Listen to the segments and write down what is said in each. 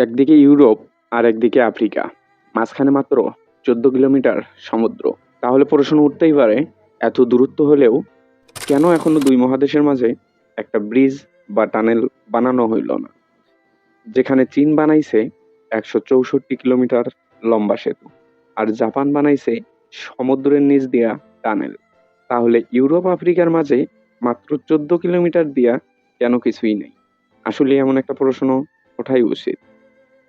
একদিকে ইউরোপ আর একদিকে আফ্রিকা। মাঝখানে মাত্র চোদ্দ কিলোমিটার সমুদ্র। তাহলে প্রশ্ন উঠতেই পারে, এত দূরত্ব হলেও কেন এখনও দুই মহাদেশের মাঝে একটা ব্রিজ বা টানেল বানানো হইল না? যেখানে চীন বানাইছে একশো চৌষট্টি কিলোমিটার লম্বা সেতু আর জাপান বানাইছে সমুদ্রের নিচ দিয়া টানেল। তাহলে ইউরোপ, আফ্রিকার মাঝে মাত্র চোদ্দ কিলোমিটার দিয়া কেন কিছুই নেই? আসলে এমন একটা প্রশ্ন ওঠাই উচিত।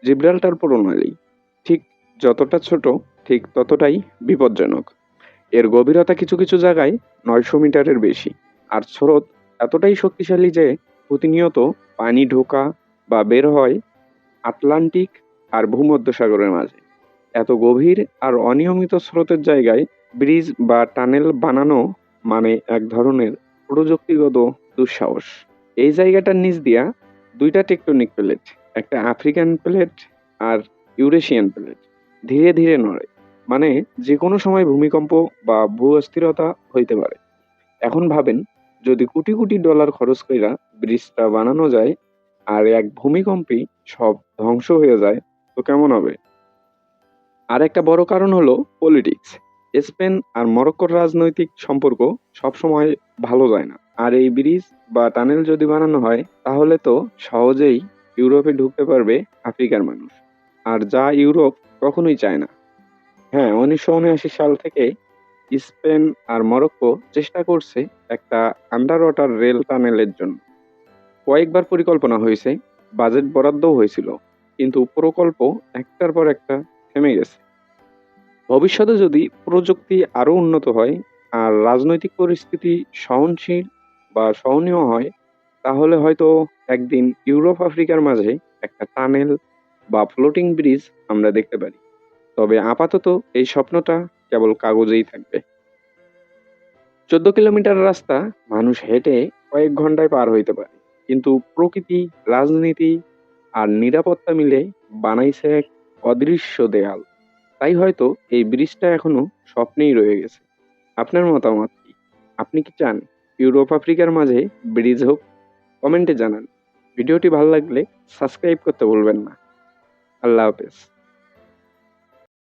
জিব্রাল্টার প্রণালী ঠিক যতটা ছোট, ঠিক ততটাই বিপজ্জনক। এর গভীরতা কিছু কিছু জায়গায় নয়শো মিটারের বেশি। আর স্রোত এতটাই শক্তিশালী যে প্রতিনিয়ত পানি ঢোকা বা বের হয় আটলান্টিক আর ভূমধ্যসাগরের মাঝে। এত গভীর আর অনিয়মিত স্রোতের জায়গায় ব্রিজ বা টানেল বানানো মানে এক ধরনের প্রযুক্তিগত দুঃসাহস। এই জায়গাটার নিচ দিয়া দুইটা টেকটনিক প্লেট। একটা আফ্রিকান প্লেট আর ইউরেশিয়ান প্লেট ধীরে ধীরে নড়ে। মানে যে কোনো সময় ভূমিকম্প বা ভূ অস্থিরতা হইতে পারে। এখন ভাবেন, যদি কোটি কোটি ডলার খরচ কইরা ব্রিজটা বানানো যায় আর এক ভূমিকম্পেই সব ধ্বংস হয়ে যায়, তো কেমন হবে? আর একটা বড় কারণ হলো পলিটিক্স স্পেন আর মরক্কোর রাজনৈতিক সম্পর্ক সবসময় ভালো যায় না। আর এই ব্রিজ বা টানেল যদি বানানো হয়, তাহলে তো সহজেই ইউরোপে ঢুকতে পারবে আফ্রিকার মানুষ। আর যা ইউরোপ কখনোই চায় না। হ্যাঁ উনিশশো উনআশি সাল থেকে স্পেন আর মরক্কো চেষ্টা করছে একটা আন্ডার ওয়াটার রেল টানেলের জন্য। কয়েকবার পরিকল্পনা হয়েছে বাজেট বরাদ্দও হয়েছিল, কিন্তু প্রকল্প একটার পর একটা থেমে গেছে। ভবিষ্যতে যদি প্রযুক্তি আরও উন্নত হয় আর রাজনৈতিক পরিস্থিতি সহনশীল বা সহনীয় হয় তাহলে হয়তো একদিন ইউরোপ, আফ্রিকার মাঝে একটা টানেল বা ফ্লোটিং ব্রিজ আমরা দেখতে পারি। তবে আপাতত এই স্বপ্নটা কেবল কাগজেই থাকবে। চোদ্দ কিলোমিটার রাস্তা মানুষ হেঁটে কয়েক ঘন্টায় পার হইতে পারে। কিন্তু প্রকৃতি, রাজনীতি আর নিরাপত্তা মিলে বানাইছে এক অদৃশ্য দেয়াল। তাই হয়তো এই ব্রিজটা এখনও স্বপ্নেই রয়ে গেছে। আপনার মতামত কি? আপনি কি চান ইউরোপ, আফ্রিকার মাঝে ব্রিজ হোক কমেন্টে জানান। ভিডিওটি ভালো লাগলে সাবস্ক্রাইব করতে ভুলবেন না। আল্লাহ হাফেজ।